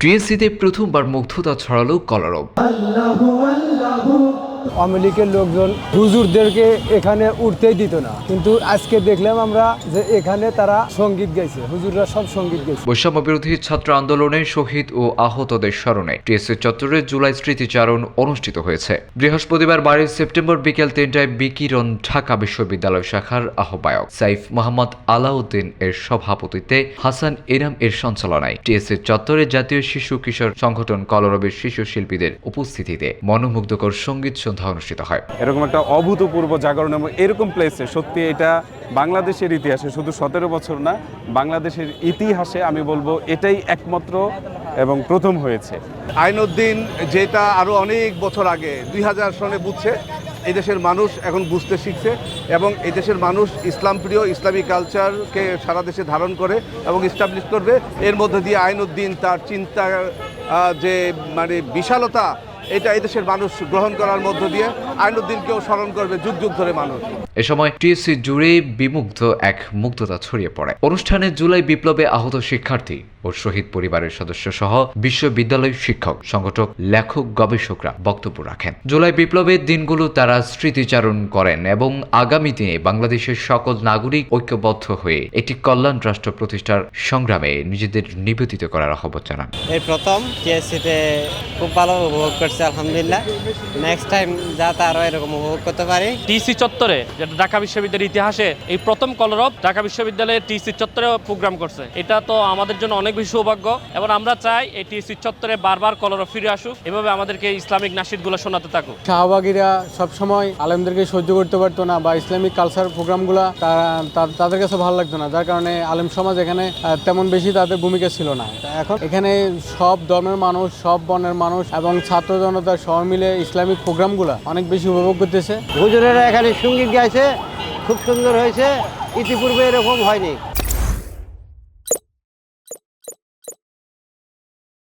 টিএসসিতে প্রথমবার মুগ্ধতা ছড়ালো কলরব। আওয়ামী লীগের লোকজন হুজুরদেরকে এখানে উঠতেই দিত না। কিন্তু আজকে দেখলাম আমরা যে এখানে তারা সংগীত গাইছে, হুজুররা সব সংগীত গাইছে। বৈষম্য বিরোধী ছাত্র আন্দোলনে শহীদ ও আহতদের স্মরণে টিএসসি চত্বরে জুলাই স্মৃতিচারণ অনুষ্ঠিত হয়েছে। বৃহস্পতিবার বারো সেপ্টেম্বর বিকেল তিনটায় বিকিরণ ঢাকা বিশ্ববিদ্যালয় শাখার আহ্বায়ক সাইফ মোহাম্মদ আলাউদ্দিন এর সভাপতিত্বে হাসান এরাম এর সঞ্চালনায় টিএসসি চত্বরে জাতীয় শিশু কিশোর সংগঠন কলরবের শিশু শিল্পীদের উপস্থিতিতে মনোমুগ্ধকর সংগীত সন্ধ্যা অনুষ্ঠিত হয়। এরকম একটা অভূতপূর্ব জাগরণ এবং এরকম প্লেসে সত্যি এটা বাংলাদেশের ইতিহাসে শুধু সতেরো বছর না বাংলাদেশের ইতিহাসে আমি বলব এটাই একমাত্র এবং প্রথম হয়েছে। আইনউদ্দিন যেটা আরও অনেক বছর আগে দুই হাজার সনে বুঝছে এই দেশের মানুষ এখন বুঝতে শিখছে এবং এই দেশের মানুষ ইসলাম প্রিয় ইসলামী কালচারকে সারা দেশে ধারণ করে এবং ইস্টাবলিশ করবে। এর মধ্যে দিয়ে আইনউদ্দিন তার চিন্তা যে মানে বিশালতা এটা এই দেশের মানুষ গ্রহণ করার মধ্য দিয়ে আইনউদ্দিনকেও স্মরণ করবে যুগ যুগ ধরে মানুষ। এ সময় টিএসসি জুড়ে বিমুগ্ধ এক মুগ্ধতা ছড়িয়ে পড়ে। অনুষ্ঠানে জুলাই বিপ্লবে আহত শিক্ষার্থী ও শহীদ পরিবারের সদস্য সহ বিশ্ববিদ্যালয় শিক্ষক সংগঠক লেখক গবেষকরা বক্তব্য রাখেন। জুলাই বিপ্লবের দিনগুলো তারা স্মৃতিচারণ করেন এবং আগামী দিনে বাংলাদেশের সকল নাগরিক ঐক্যবদ্ধ হয়ে একটি কল্যাণ রাষ্ট্র প্রতিষ্ঠার সংগ্রামে নিজেদের নিবেদিত করার আহ্বান জানান। এই প্রথম টিএসসিতে খুব ভালো উপভোগ করছি। আলহামদুলিল্লাহ। নেক্সট টাইম যাতে আরও এরকম উপভোগ করতে পারি। টিসি চত্বরে যেটা ঢাকা বিশ্ববিদ্যালয়ের ইতিহাসে এই প্রথম কলরব ঢাকা বিশ্ববিদ্যালয়ের টিসি চত্বরে প্রোগ্রাম করছে। এটা তো আমাদের জন্য অনেক বেশি সৌভাগ্য এবং আমরা চাই এই টিসি চত্বরে বারবার কলরব ফিরে আসুক। এভাবে আমাদেরকে ইসলামিক নাসিদগুলো শোনাতে থাকুক। শাহবাগীরা সবসময় আলেমদেরকে সহ্য করতে পারতো না বা ইসলামিক কালচার প্রোগ্রামগুলো তাদের কাছে ভালো লাগতো না। যার কারণে আলেম সমাজ এখানে তেমন বেশি তাদের ভূমিকা ছিল না। এখন এখানে সব ধর্মের মানুষ সব বর্ণের মানুষ এবং ছাত্র জনতা সবাই মিলে ইসলামিক প্রোগ্রামগুলো অনেক বেশি উপভোগ করতেছে। হুজুরেরা এখানে সংগীত গাইছে, খুব সুন্দর হয়েছে, ইতিপূর্বে এরকম হয়নি।